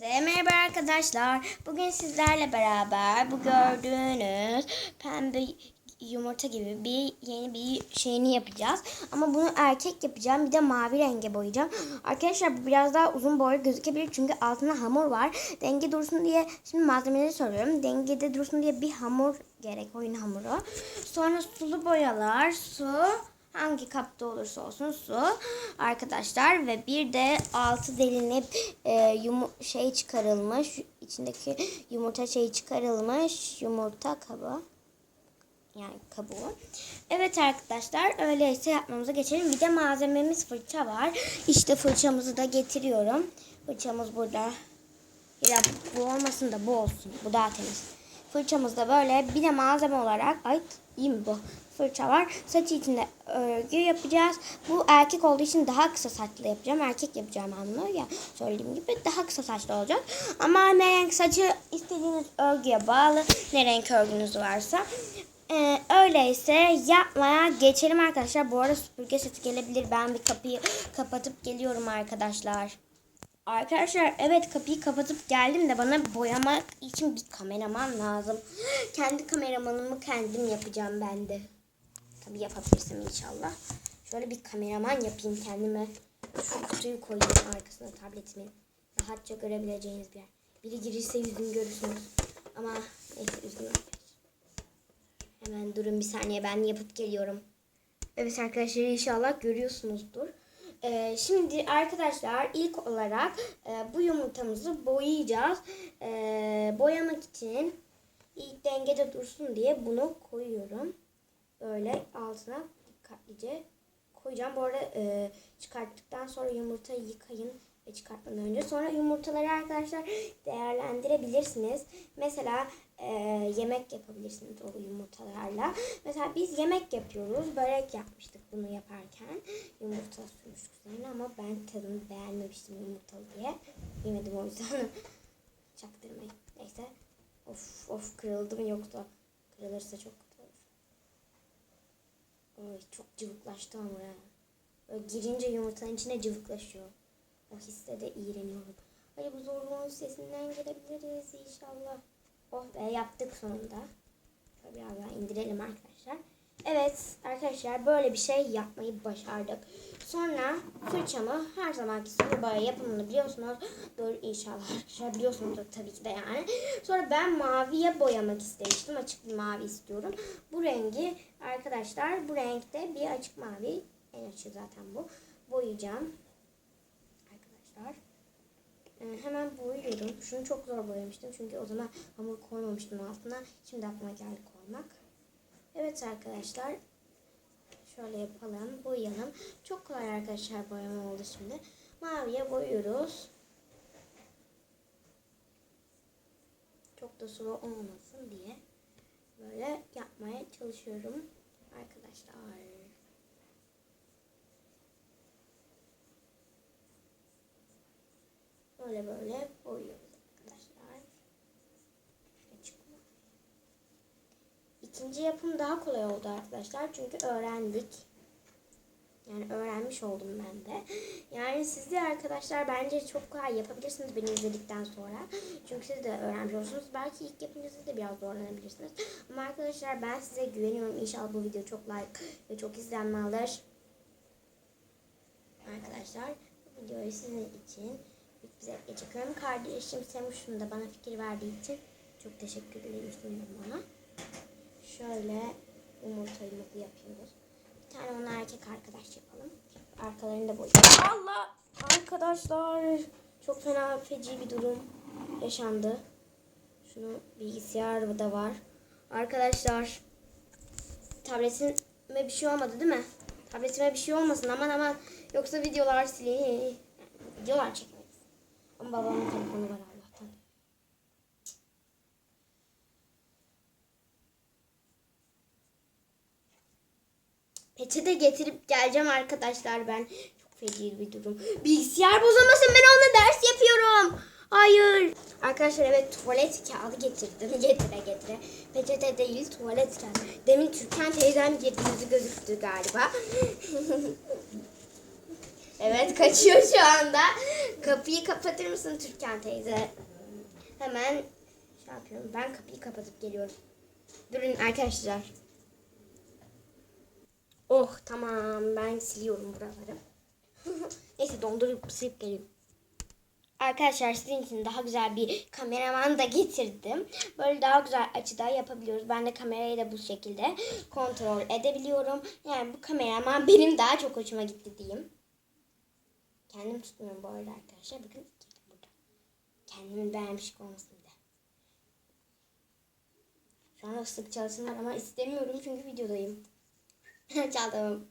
Merhaba arkadaşlar. Bugün sizlerle beraber bu gördüğünüz pembe yumurta gibi bir yeni bir şeyini yapacağız. Ama bunu erkek yapacağım. Bir de mavi renge boyayacağım. Arkadaşlar bu biraz daha uzun boylu gözükebilir. Çünkü altında hamur var. Denge dursun diye şimdi malzemeleri soruyorum. Dengede dursun diye bir hamur gerek. Oyun hamuru. Sonra sulu boyalar, su, hangi kapta olursa olsun su arkadaşlar ve bir de altı delinip e, şey çıkarılmış içindeki yumurta şeyi çıkarılmış yumurta kabı yani kabuğu. Evet arkadaşlar öyleyse yapmamıza geçelim. Bir de malzememiz fırça var. İşte fırçamızı da getiriyorum. Fırçamız burada. Ya bu olmasın da bu olsun. Bu daha temiz. Fırçamız da böyle. Bir de malzeme olarak ay iyi mi bu? Fırça var. Saç içinde örgü yapacağız. Bu erkek olduğu için daha kısa saçlı yapacağım. Erkek yapacağım ben bunu. Ya söylediğim gibi daha kısa saçlı olacak. Ama ne renk saçı istediğiniz örgüye bağlı. Ne renk örgünüz varsa. Ee, öyleyse yapmaya geçelim arkadaşlar. Bu arada süpürge sesi gelebilir. Ben bir kapıyı kapatıp geliyorum arkadaşlar. Arkadaşlar evet kapıyı kapatıp geldim de bana boyamak için bir kameraman lazım. Kendi kameramanımı kendim yapacağım ben de. Tabii yapabilirsem inşallah. Şöyle bir kameraman yapayım kendime. Şu kutuyu koyayım arkasına tabletimin. Rahatça görebileceğiniz bir yer. Biri girirse yüzünü görürsünüz. Ama neyse üzgünüm. Hemen durun bir saniye ben yapıp geliyorum. Evet arkadaşlar inşallah görüyorsunuzdur. Ee, şimdi arkadaşlar ilk olarak e, bu yumurtamızı boyayacağız. Ee, boyamak için ilk dengede dursun diye bunu koyuyorum. Böyle altına dikkatlice koyacağım. Bu arada e, çıkarttıktan sonra yumurtayı yıkayın çıkartmadan önce. Sonra yumurtaları arkadaşlar değerlendirebilirsiniz. Mesela e, yemek yapabilirsiniz o yumurtalarla. Mesela biz yemek yapıyoruz. Börek yapmıştık bunu yaparken. Yumurta sürmüştük üzerine ama ben tadını beğenmemiştim yumurtalı diye. Yemedim o yüzden. Çaktırmayın. Neyse. Of of kırıldı mı yoksa kırılırsa çok kötü olur. Oy çok cıvıklaştı ama ya. Böyle girince yumurtanın içine cıvıklaşıyor. O hisse de iğreniyorum. Hadi bu zorluğun sesinden gelebiliriz inşallah. Oh be yaptık sonunda. Biraz daha indirelim arkadaşlar. Evet arkadaşlar böyle bir şey yapmayı başardık. Sonra fırçamı her zamanki sulu boya yapımını biliyorsunuz. Doğru inşallah arkadaşlar biliyorsunuzdur tabii ki de yani. Sonra ben maviye boyamak istemiştim. Açık bir mavi istiyorum. Bu rengi arkadaşlar bu renkte bir açık mavi. En açık zaten bu. Boyayacağım. Arkadaşlar. Ee, hemen boyuyorum. Şunu çok zor boyamıştım. Çünkü o zaman hamur koymamıştım altına. Şimdi aklıma geldi koymak. Evet arkadaşlar. Şöyle yapalım. Boyayalım. Çok kolay arkadaşlar boyama oldu şimdi. Maviye boyuyoruz. Çok da sulu olmasın diye. Böyle yapmaya çalışıyorum. Arkadaşlar. Böyle böyle boyuyoruz arkadaşlar. Çıkma. İkinci yapım daha kolay oldu arkadaşlar. Çünkü öğrendik. Yani öğrenmiş oldum ben de. Yani siz de arkadaşlar bence çok kolay yapabilirsiniz beni izledikten sonra. Çünkü siz de öğrenmiş olursunuz. Belki ilk yapınca de biraz zorlanabilirsiniz. Ama arkadaşlar ben size güveniyorum. İnşallah bu video çok like ve çok izlenme alır. Arkadaşlar bu videoyu sizin için büyük zevkle çekiyorum. Kardeşim Semuş'un da bana fikir verdiği için çok teşekkür ederim ona. Şöyle yumurta yumurta yapıyoruz. Bir tane ona erkek arkadaş yapalım. Arkalarını da. Allah! Arkadaşlar çok fena feci bir durum yaşandı. Şunu bilgisayar da var. Arkadaşlar tabletime bir şey olmadı değil mi? Tabletime bir şey olmasın aman aman. Yoksa videolar sileyim. Videolar çekemeyiz. Ama babamın telefonu var Allah'tan. Peçete getirip geleceğim arkadaşlar ben. Çok feci bir durum. Bilgisayar bozamasın ben onunla ders yapıyorum. Hayır. Arkadaşlar evet tuvalet kağıdı getirdim. Getire getire. Peçete değil tuvalet kağıdı. Demin Türkan teyzem girdi yüzü gözüktü galiba. Evet kaçıyor şu anda. Kapıyı kapatır mısın Türkan teyze? Hemen şey yapıyorum. Ben kapıyı kapatıp geliyorum. Durun arkadaşlar. Oh tamam ben siliyorum buraları. Neyse dondurup silip geliyorum. Arkadaşlar sizin için daha güzel bir kameraman da getirdim. Böyle daha güzel açıda yapabiliyoruz. Ben de kamerayı da bu şekilde kontrol edebiliyorum. Yani bu kameraman benim daha çok hoşuma gitti diyeyim. Kendim tutmuyorum bu arada arkadaşlar. Bakın kedim burada. Kendimi beğenmiş olmasın de. Şu an ıslık çalsın ama istemiyorum çünkü videodayım. Çaldım.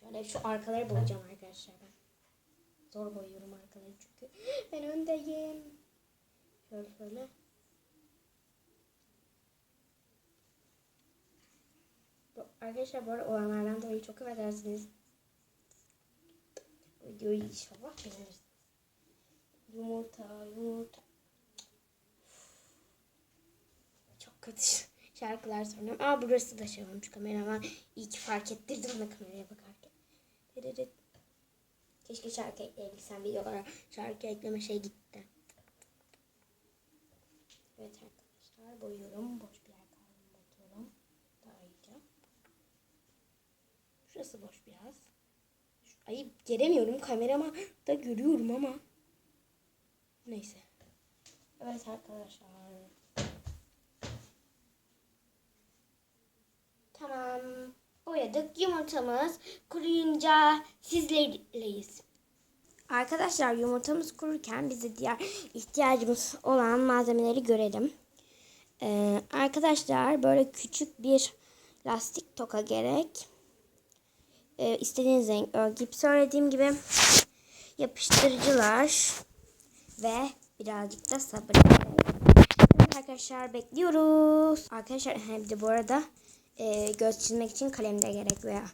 Şöyle şu arkaları boyayacağım arkadaşlar ben. Zor boyuyorum arkaları çünkü. Ben öndeyim. Şöyle şöyle. Arkadaşlar bu arada olanlardan dolayı çok affedersiniz. Videoyu inşallah beğenirsiniz. Yumurta, yumurta. Çok kötü şarkılar söylüyorum. Aa burası da şey olmuş kameraman. İyi ki fark ettirdim ona kameraya bakarken. Dırırıt. Keşke şarkı ekleyebilsem videolara. Şarkı ekleme şey gitti. Evet arkadaşlar boyuyorum. Boş bir yer kaldı bakıyorum. Daha iyice. Şurası boş biraz. Ay gelemiyorum kamerama da görüyorum ama. Neyse. Evet arkadaşlar. Tamam. Boyadık. Yumurtamız kuruyunca sizlerleyiz. Arkadaşlar yumurtamız kururken biz de diğer ihtiyacımız olan malzemeleri görelim. Ee, arkadaşlar böyle küçük bir lastik toka gerek. Ee, istediğiniz renk örgü. Söylediğim gibi yapıştırıcılar ve birazcık da sabır. Arkadaşlar bekliyoruz. Arkadaşlar hem de bu arada e, göz çizmek için kalem de gerek veya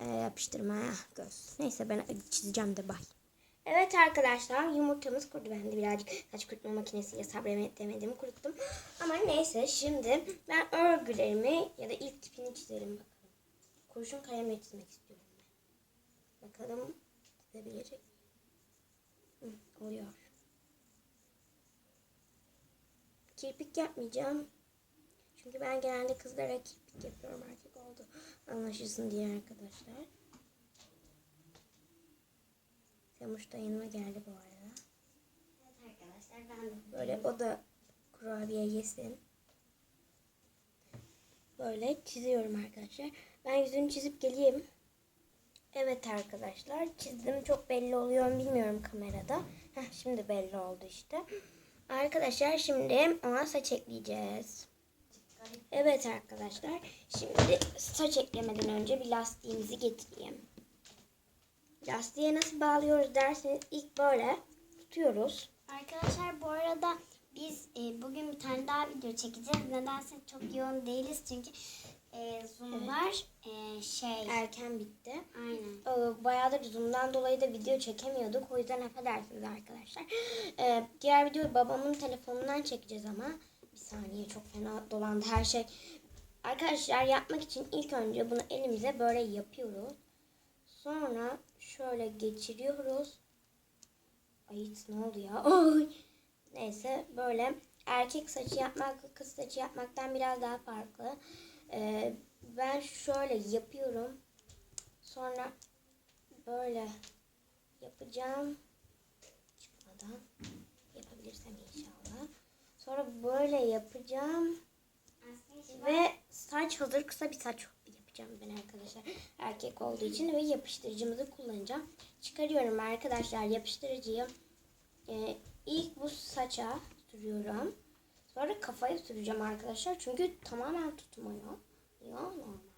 e, yapıştırmaya göz. Neyse ben çizeceğim de bay. Evet arkadaşlar yumurtamız kurudu. Ben de birazcık saç kurutma makinesiyle sabredemedim kuruttum. Ama neyse şimdi ben örgülerimi ya da ilk tipini çizelim bakalım. Kurşun kalemle çizmek istiyorum. Bakalım çizebilecek miyim? Hı, oluyor. Kirpik yapmayacağım. Çünkü ben genelde kızlara kirpik yapıyorum erkek oldu. Anlaşılsın diye arkadaşlar. Semuş da yanıma geldi bu arada. Evet arkadaşlar ben böyle o da kurabiye yesin. Böyle çiziyorum arkadaşlar. Ben yüzünü çizip geleyim. Evet arkadaşlar çizdim. Çok belli oluyor mu bilmiyorum kamerada. Heh, şimdi belli oldu işte. Arkadaşlar şimdi ona saç ekleyeceğiz. Evet arkadaşlar. Şimdi saç eklemeden önce bir lastiğimizi getireyim. Lastiğe nasıl bağlıyoruz derseniz ilk böyle tutuyoruz. Arkadaşlar bu arada biz e, bugün bir tane daha video çekeceğiz. Nedense çok yoğun değiliz çünkü e, Zoom'lar e, şey Erken bitti. aynen. Ee, Bayağıdır Zoom'dan dolayı da video çekemiyorduk. O yüzden affedersiniz arkadaşlar. Ee, diğer videoyu babamın telefonundan çekeceğiz ama bir saniye çok fena dolandı her şey. Arkadaşlar yapmak için ilk önce bunu elimize böyle yapıyoruz. Sonra şöyle geçiriyoruz. Ay ne oldu ya? Neyse böyle erkek saçı yapmak kız saçı yapmaktan biraz daha farklı. Ee, ben şöyle yapıyorum. Sonra böyle yapacağım. Çıkmadan yapabilirsem inşallah. Sonra böyle yapacağım. Ve saç hazır kısa bir saç yapacağım ben arkadaşlar. Erkek olduğu için ve yapıştırıcımızı kullanacağım. Çıkarıyorum arkadaşlar yapıştırıcıyı. Ee, ilk bu saça sürüyorum. Sonra kafaya süreceğim arkadaşlar. Çünkü tamamen tutmuyor. Ya normalde.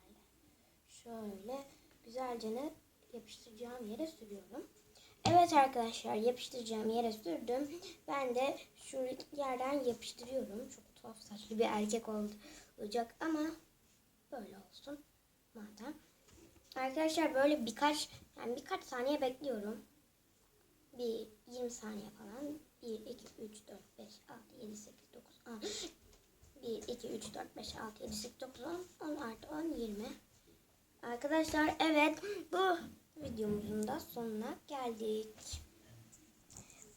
Şöyle güzelce ne yapıştıracağım yere sürüyorum. Evet arkadaşlar yapıştıracağım yere sürdüm. Ben de şu yerden yapıştırıyorum. Çok tuhaf saçlı bir erkek olacak ama böyle olsun madem. Arkadaşlar böyle birkaç yani birkaç saniye bekliyorum. Bir 20 saniye falan. 1, 2, 3, 4, 5, 6, 7, 8, 9, 10. 1, 2, 3, 4, 5, 6, 7, 8, 9, 10, 10 artı 10, 20. Arkadaşlar evet bu Videomuzun da sonuna geldik.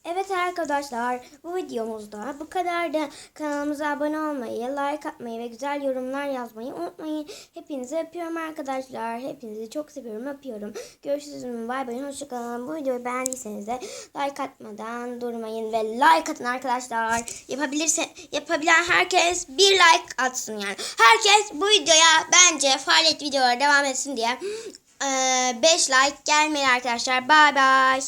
Evet arkadaşlar bu videomuzda bu kadardı. Kanalımıza abone olmayı, like atmayı ve güzel yorumlar yazmayı unutmayın. Hepinizi öpüyorum arkadaşlar. Hepinizi çok seviyorum öpüyorum. Görüşürüz. Bay bay. Hoşçakalın. Bu videoyu beğendiyseniz de like atmadan durmayın ve like atın arkadaşlar. Yapabilirse yapabilen herkes bir like atsın yani. Herkes bu videoya bence faaliyet videoları devam etsin diye 5 like gelmeyin arkadaşlar. Bay bay.